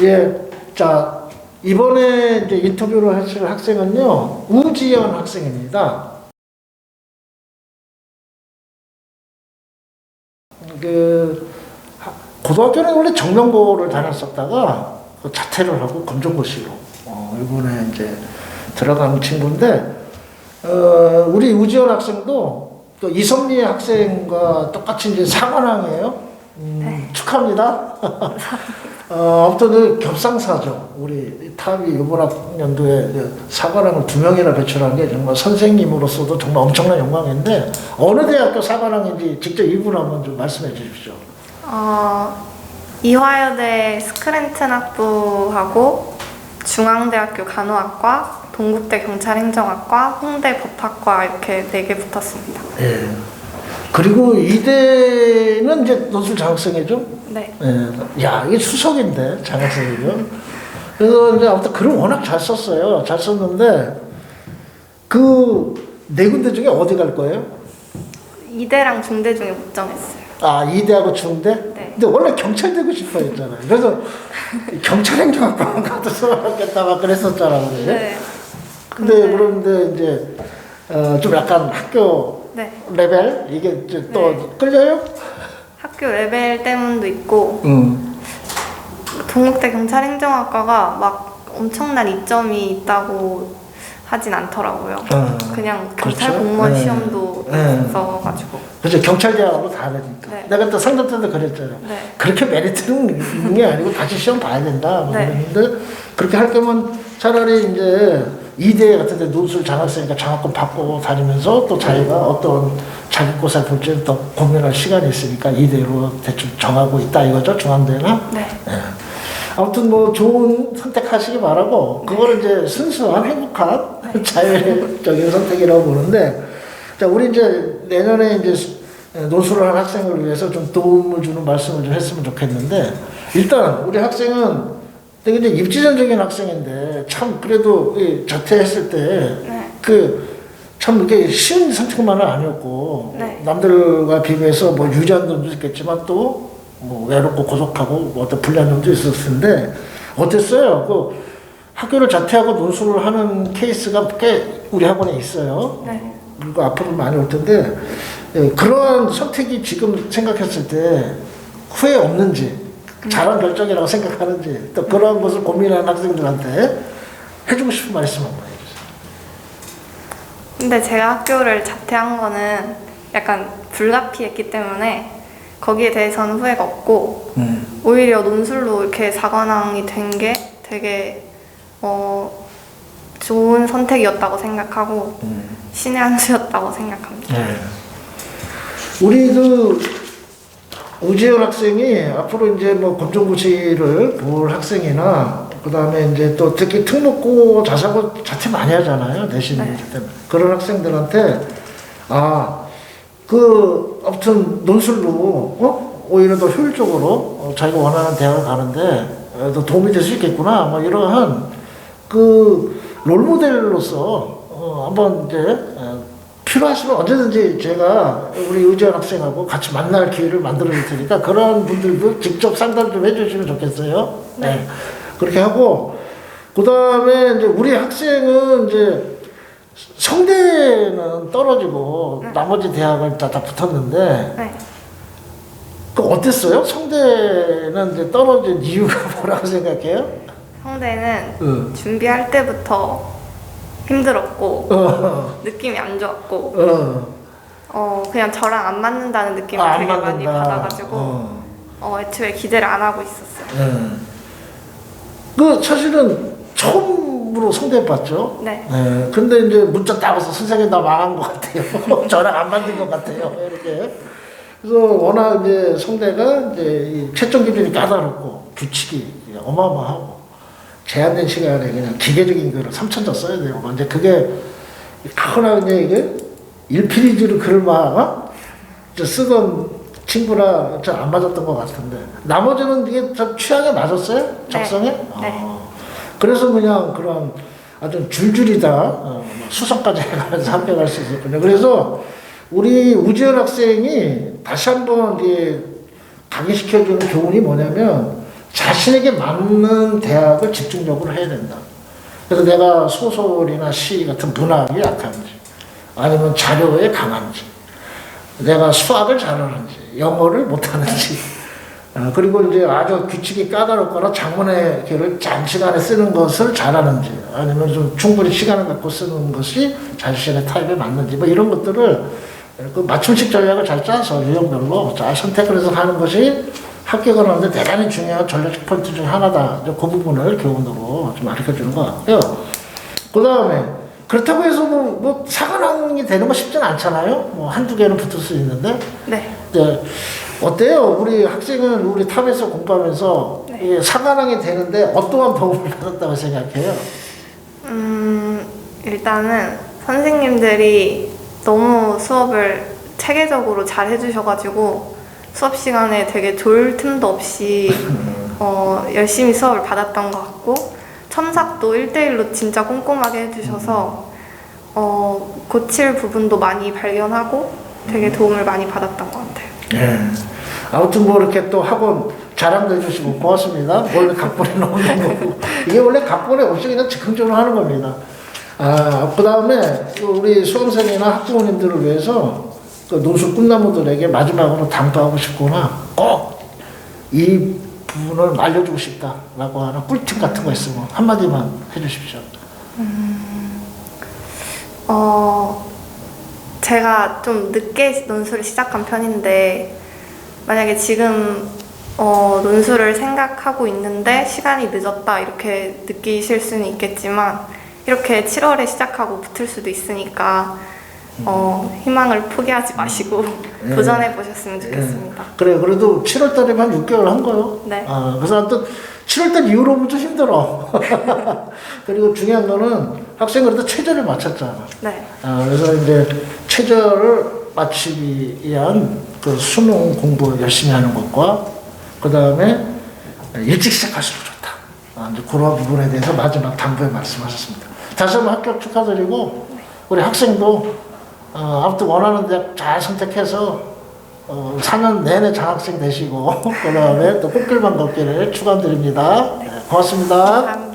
예, 자 이번에 이제 인터뷰를 하실 학생은요 우지연 학생입니다. 그 하- 고등학교는 원래 정명고를 다녔었다가 그 자퇴를 하고 검정고시로 어, 이번에 이제 들어간 친구인데 어, 우리 우지연 학생도 또 이선미 학생과 똑같이 이제 사관왕이에요. 음, 축하합니다. 어, 아무튼 그 겹상사죠. 우리 탑이 이번 학년도에 그 사관왕을 두 명이나 배출한 게 정말 선생님으로서도 정말 엄청난 영광인데 어느 대학교 사관왕인지 직접 이분 한번 좀 말씀해 주십시오. 어, 이화여대 스크랜튼 학부하고 중앙대학교 간호학과, 동국대 경찰행정학과, 홍대 법학과 이렇게 네 개 붙었습니다. 예. 그리고 이대는 이제 논술 장학생이죠. 네. 예. 야, 이게 수석인데, 장학생이죠. 그래서 이제 아무튼 글을 워낙 잘 썼어요. 잘 썼는데, 그 네 군데 중에 어디 갈 거예요? 이대랑 중대 중에 못 정했어요. 아, 이대하고 중대? 네. 근데 원래 경찰 되고 싶어 했잖아요. 그래서 경찰행정학과만 가도 수업하겠다 막 그랬었잖아. 그래. 네. 근데 근데- 그런데 이제, 어, 좀 약간 학교 네. 레벨? 이게 이제 또 네. 끌려요? 학교 레벨 때문도 있고 응. 동국대 경찰행정학과가 막 엄청난 이점이 있다고 하진 않더라고요. 어. 그냥 경찰 그렇죠. 공무원 네. 시험도 네. 있어가지고. 그죠 경찰대학으로 다르니까. 네. 내가 또 상담 때도 그랬잖아. 네. 그렇게 메리트는 있는 게 아니고 다시 시험 봐야 된다. 뭐 네. 그랬는데 그렇게 할 거면 차라리 이제 이대 같은 데 논술 장학생이니까 장학금 받고 다니면서 또 자기가 어떤 자기고사 볼지를 더 고민할 시간이 있으니까 이대로 대충 정하고 있다 이거죠 중앙대나. 네. 예. 아무튼 뭐 좋은 선택하시기 바라고 그거는 이제 순수한 행복한 자율적인 선택이라고 보는데 자 우리 이제 내년에 이제 수- 노수를 한 학생을 위해서 좀 도움을 주는 말씀을 좀 했으면 좋겠는데 일단 우리 학생은 되게 이제 입지전적인 학생인데 참 그래도 이 자퇴했을 때 네. 그참 이게 쉬운 선택만은 아니었고 네. 남들과 비교해서 뭐 유리한 점도 있겠지만 또 뭐 외롭고 고독하고 뭐 어떤 불리한 점도 있었을 텐데 어땠어요? 그 학교를 자퇴하고 논술을 하는 케이스가 꽤 우리 학원에 있어요. 네. 그리고 앞으로 많이 올 텐데 예, 그러한 선택이 지금 생각했을 때 후회 없는지 잘한 결정이라고 생각하는지 또 그러한 것을 고민하는 학생들한테 해주고 싶은 말씀 한번 해주세요. 근데 제가 학교를 자퇴한 거는 약간 불가피했기 때문에 거기에 대해서는 후회가 없고 음. 오히려 논술로 이렇게 사관왕이 된 게 되게 어 좋은 선택이었다고 생각하고 음. 신의 한 수였다고 생각합니다. 네. 우리 그 우지현 학생이 앞으로 이제 뭐 검정고시를 볼 학생이나 그 다음에 이제 또 특히 특목고 자사고 자퇴 많이 하잖아요 대신 네. 때문에 그런 학생들한테 아그 아무튼 논술로 어 오히려 더 효율적으로 어, 자기가 원하는 대학을 가는데 어, 더 도움이 될 수 있겠구나 뭐 이러한 그 롤모델로서 어, 한번 이제 어, 필요하시면 언제든지 제가 우리 의지한 학생하고 같이 만날 기회를 만들어 줄 테니까 그런 분들도 직접 상담 좀 해주시면 좋겠어요. 네. 그렇게 하고 그 다음에 이제 우리 학생은 이제 성대는 떨어지고 네. 나머지 대학을 다, 다 붙었는데 네. 그 어땠어요? 성대는 이제 떨어진 이유가 뭐라고 생각해요? 성대는 응. 준비할 때부터 힘들었고 어, 느낌이 안 좋았고 어. 어 그냥 저랑 안 맞는다는 느낌을 아, 안 되게 많이 맞는다. 받아가지고 어. 어 애초에 기대를 안 하고 있었어요. 네. 그 사실은 처음으로 성대 봤죠. 네. 네. 근데 이제 문자 따와서 선생님 나 망한 것 같아요. 저랑 안 맞는 것 같아요. 이렇게. 그래서 워낙 이제 성대가 이제 이 채점 기준이 까다롭고 규칙이 어마어마하고 제한된 시간에 그냥 기계적인 글을 3천자 써야 돼요. 이제 그게 크거나 이제 이게 1피리즈로 글을 막 어? 이제 쓰던 친구라 저안 맞았던 것 같은데 나머지는 이게 좀 취향에 맞았어요? 작성에? 네. 어. 그래서 그냥 그런 아주 줄줄이 다 어, 수석까지 해가면서 합격할 수 있었군요. 그래서 우리 우지현 학생이 다시 한번 이제 각인시켜주는 교훈이 뭐냐면 자신에게 맞는 대학을 집중적으로 해야 된다. 그래서 내가 소설이나 시 같은 문학에 약한지, 아니면 자료에 강한지, 내가 수학을 잘하는지, 영어를 못하는지, 어, 그리고 이제 아주 규칙이 까다롭거나 장문의 글을 장시간에 쓰는 것을 잘하는지, 아니면 좀 충분히 시간을 갖고 쓰는 것이 자신의 타입에 맞는지, 뭐 이런 것들을 그 맞춤식 전략을 잘 짜서 유형별로 잘 선택을 해서 하는 것이 합격을 하는데 대단히 중요한 전략적 포인트 중에 하나다. 그 부분을 교훈으로 좀 가르쳐 주는 것 같고요. 그 다음에 그렇다고 해서 뭐, 뭐 사관왕이 되는 거 쉽진 않잖아요. 뭐 한두 개는 붙을 수 있는데 네. 네. 어때요? 우리 학생은 우리 탑에서 공부하면서 이 사관왕이 되는데 어떠한 도움을 받았다고 생각해요? 음, 일단은 선생님들이 너무 수업을 체계적으로 잘 해주셔가지고 수업 시간에 되게 졸 틈도 없이 어, 열심히 수업을 받았던 것 같고 첨삭도 1대1로 진짜 꼼꼼하게 해주셔서 어, 고칠 부분도 많이 발견하고 되게 도움을 많이 받았던 것 같아요. 예. 아무튼 뭐 이렇게 또 학원 자랑도 해주시고 고맙습니다. 원래 각본에 나오는 거고 이게 원래 각본에 없이 그냥 즉흥적으로 하는 겁니다. 아, 그 다음에 우리 수험생이나 학부모님들을 위해서 그 노수 꿈나무들에게 마지막으로 당부하고 싶거나 꼭이 부분을 알려주고 싶다라고 하는 꿀팁 같은 거 있으면 한마디만 해주십시오. 어, 제가 좀 늦게 논술을 시작한 편인데, 만약에 지금 어, 논술을 생각하고 있는데 시간이 늦었다 이렇게 느끼실 수는 있겠지만, 이렇게 7월에 시작하고 붙을 수도 있으니까, 어, 희망을 포기하지 마시고 예. 도전해 보셨으면 좋겠습니다. 그래 그래도 7월 달에만 6개월 한 거요. 네. 아, 그래서 또 7월 달 이후로부터 힘들어. 그리고 중요한 거는 학생 그래도 체제를 맞췄잖아. 네. 아, 그래서 이제 체제를 마치기 위한 그 수능 공부 열심히 하는 것과 그 다음에 일찍 시작할수록 좋다. 아, 이제 그런 부분에 대해서 마지막 당부에 말씀하셨습니다. 다시 한번 합격 축하드리고 우리 학생도 어, 아무튼 원하는 대학 잘 선택해서 어, 4년 내내 장학생 되시고 그 다음에 또 꽃길만 걷기를 축하드립니다. 네, 고맙습니다. 감사합니다.